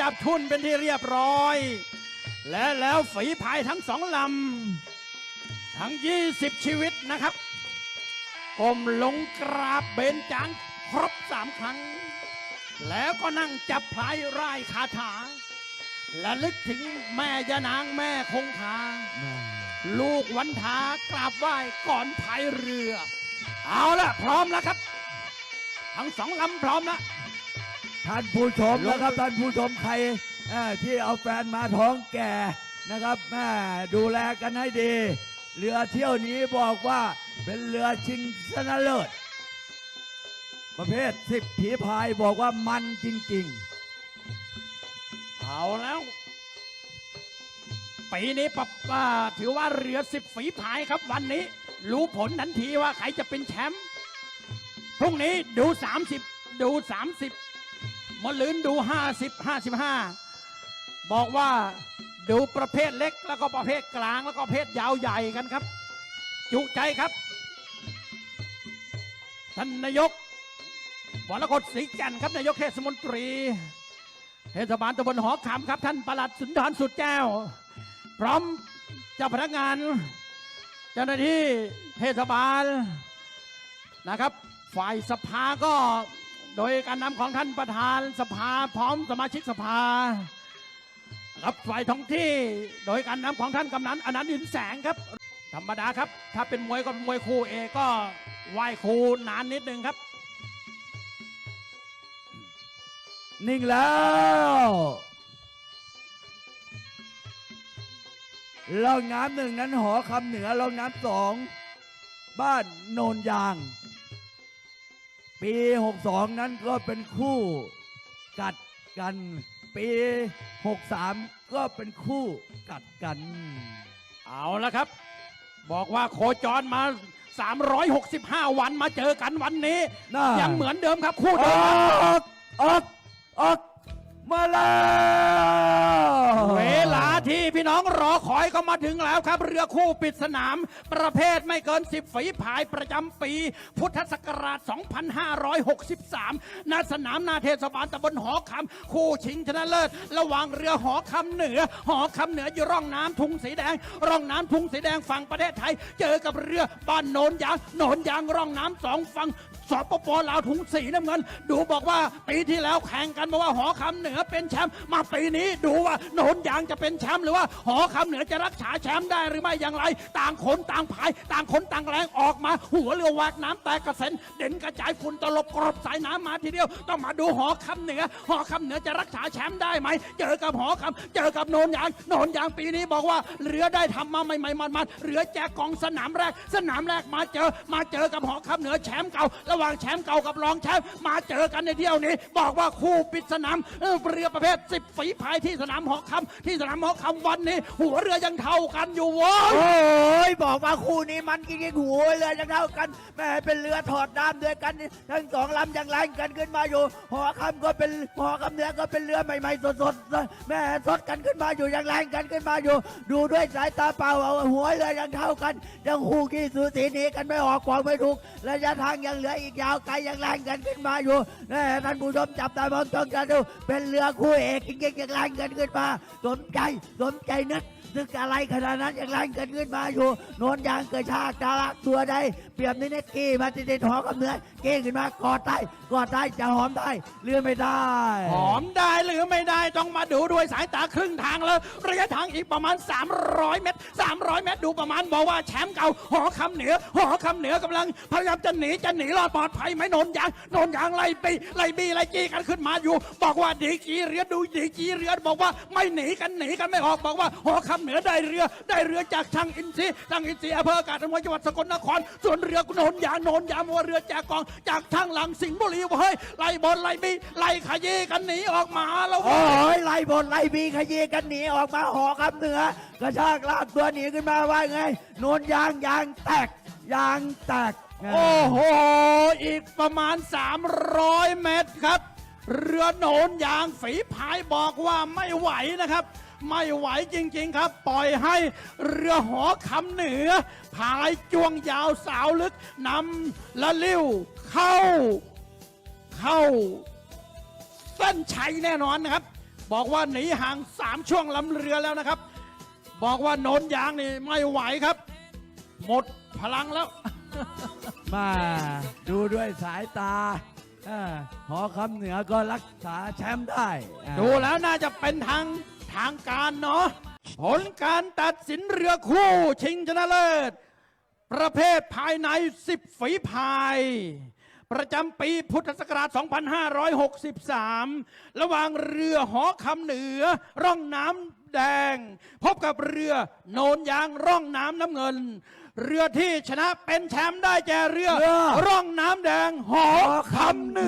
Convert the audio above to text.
จับทุ่นเป็นที่เรียบร้อย และแล้วฝีพายทั้งสองลำ ทั้ง 20 ชีวิตนะครับก้มลงกราบเบญจางครบสามครั้ง แล้วก็นั่งจับพลายร่ายคาถา และลึกถึงแม่ยานางแม่คงคา ลูกวันทากราบไหว้ก่อนพายเรือ เอาละพร้อมแล้วครับ ทั้งสองลำพร้อมแล้ว ท่านผู้ชมนะครับท่านผู้ชมใครที่เอาแฟนมาท้องแก่นะครับแม่ดูแลกันให้ดี เรือเที่ยวนี้บอกว่าเป็นเรือชิงชนะเลิศประเภทสิบผีพายบอกว่ามันจริงๆ เอาแล้วปีนี้ปะป้าถือว่าเรือสิบฝีพายครับวันนี้ รู้ผลทันทีว่าใครจะเป็นแชมป์พรุ่งนี้ดู 30 ดู 30 มะลืนดู 50 55 บอกว่าดูประเภทเล็กแล้วก็ประเภทกลางแล้วก็ประเภทยาวใหญ่กันครับ จุใจครับ ท่านนายกวรกฎศรีแก่นครับนายกเทศมนตรีเทศบาลตำบลหอคำครับ ท่านประหลัดสุนทรสุดแก้ว พร้อมเจ้าพนักงาน เจ้าหน้าที่เทศบาลนะครับ ฝ่ายสภาก็ โดยการนำของท่านประธานสภาพร้อมสมาชิกสภา รับฝ่ายท้องที่ โดยการนำของท่านกำนันอนันต์อินแสงครับ ธรรมดาครับ ถ้าเป็นมวยก็เป็นมวยคู่เอกก็ไหวครูนานนิดนึงครับ นิ่งแล้วล่องน้ำหนึ่งนั้นหอคำเหนือล่องน้ำสอง บ้านโนนยาง ปี 62 นั้นก็เป็นคู่กัดกัน ปี 63 ก็เป็นคู่กัดกัน เอาละครับ บอกว่าโคจรมา 365 วันมาเจอกันวันนี้ น่ายังเหมือนเดิมครับคู่อเดิมครับอกออกออกมาแล้ว เวลาที่ พี่น้องรอคอยก็มาถึงแล้วครับ เรือคู่ปิดสนาม ประเภทไม่เกิน 10 ฝีพายประจำปี พุทธศักราช 2563ณสนามนาเทศบาลตำบลหอคำคู่ชิงชนะเลิศ ระหว่างเรือหอคำเหนือ หอคำเหนืออยู่ร่องน้ำทุ่งสีแดง ร่องน้ำทุ่งสีแดงฝั่งประเทศไทย เจอกับเรือบ้านโนนยางโนนยางร่องน้ำสองฝั่งสปปลาวถุงสีน้ำเงิน ดูบอกว่าปีที่แล้วแข่งกันบอกว่าหอคำเหนือเป็นแชมป์มาปีนี้ดูว่าโนนยางจะเป็นแชมป์หรือว่าหอคำเหนือจะรักษาแชมป์ได้หรือไม่อย่างไร ต่างคนต่างพายต่างคนต่างแรงออกมา หัวเรือวากน้ำแตกกระเซ็นเด่นกระจายฝุ่นตลบกรบสายน้ำมาทีเดียว ต้องมาดูหอคำเหนือ หอคำเหนือจะรักษาแชมป์ได้ไหม เจอกับหอคำเจอกับโนนยางโนนยางปีนี้บอกว่าเรือได้ทำมาใหม่ๆมันๆเรือแจกกองสนามแรก สนามแรกมาเจอ มาเจอกับหอคำเหนือแชมป์เก่า ระหว่างแชมป์เก่ากับรองแชมป์มาเจอกันในเที่ยวนี้ บอกว่าคู่ปิดสนามเออเรือประเภทสิบฝีพายที่สนามหอคำที่สนามหอคำวันนี้ หัวเรือยังเท่ากันอยู่ว้ยโอ้ยบอกว่าคู่นี้มันจริงๆหูเรือยังเท่ากันแม่เป็นเรือถอดน้ำด้วยกันทั้งสองลำยังแรงกันขึ้นมาอยู่หอคำก็เป็นหอคำเนือก็เป็นเรือใหม่ๆสดๆแม่สดกันขึ้นมาอยู่ยังแรงกันขึ้นมาอยู่ ดูด้วยสายตาเปล่าเอาหัวเรือยังเท่ากัน ยังคู่ขี้สูสีนี้กันไม่ออกกวางไม่ถูกระยะทางยังเหลืออีกยาวไกลยังแรงกันขึ้นมาอยู่แม่ท่านผู้ชมจับตามองจ้องกันดูเป็นเรือคู่เอกจริงๆยังแรงกันขึ้นมาสนใจสนใจนึก นึกอะไรขนาดนั้นอยังแรงกันขึ้นมาอยู่โนนยางเกิดชากตาลักตัวใดเปรียบนี่เน็กกี้มาติดๆหอกับเนื้อเก้งขึ้นมากอดได้กอดได้จะหอมได้เลื่อนไม่ได้ หอมได้หรือไม่ได้ต้องมาดูด้วยสายตาครึ่งทางแล้วระยะทางอีกประมาณ 300 เมตร 300 เมตรดูประมาณบอกว่าแชมป์เก่าหอคำเหนือหอคำเหนือกำลังพยายามจะหนีจะหนีรอดปลอดภัยไหมโนนยางโนนยางไล่ปีไล่บีไล่จีกันขึ้นมาอยู่ บอกว่าดีกีเรือดูดีกีเรือบอกว่าไม่หนีกันหนีกันไม่ออกบอกว่าหอคำเหนือได้เรือได้เรือจากช่างอินทรีช่างอินทรีอำเภออากาศจังหวัดจังหวัดสกลนคร ส่วนเรือโนนยางโนนยางว่าเรือจากกอง จากช่างหลังสิงห์บุรีเฮ้ยไล่บอลไล่บีไล่ขยี้กันหนีออกมาแล้วเว้โอ้ย ยไล่บนไล่บีขยี้กันหนีออกมาหอกับเหนือกระชากลากตัวหนีขึ้นมาว่าไงโนนยางยางแตกยางแตก โอ้โห อีกประมาณ 300 เมตรครับ เรือโหนนยางฝีพายบอกว่าไม่ไหวนะครับ ไม่ไหวจริง ๆ ครับ ปล่อยให้เรือหอคำเหนือพายจ้วงยาวสาวลึกนำละลิ้วเข้า เข้า เส้นชัยแน่นอนนะครับ บอกว่าหนีห่างสามช่วงลำเรือแล้วนะครับ บอกว่าโนนยางนี่ไม่ไหวครับ หมดพลังแล้ว มาดูด้วยสายตาเออหอคำเหนือก็รักษาแชมป์ได้อ่า ดูแล้วน่าจะเป็นทาง ทางการเนาะผลการตัดสินเรือคู่ชิงชนะเลิศ ประเภทภายใน 10 ฝีพาย ประจำปีพุทธศักราช 2563 ระหว่างเรือหอคำเหนือ ร่องน้ำแดง พบกับเรือโนนยางร่องน้ำน้ำเงิน เรือที่ชนะเป็นแชมป์ได้แก่เรือ ร่องน้ำแดงหอคำเหนือ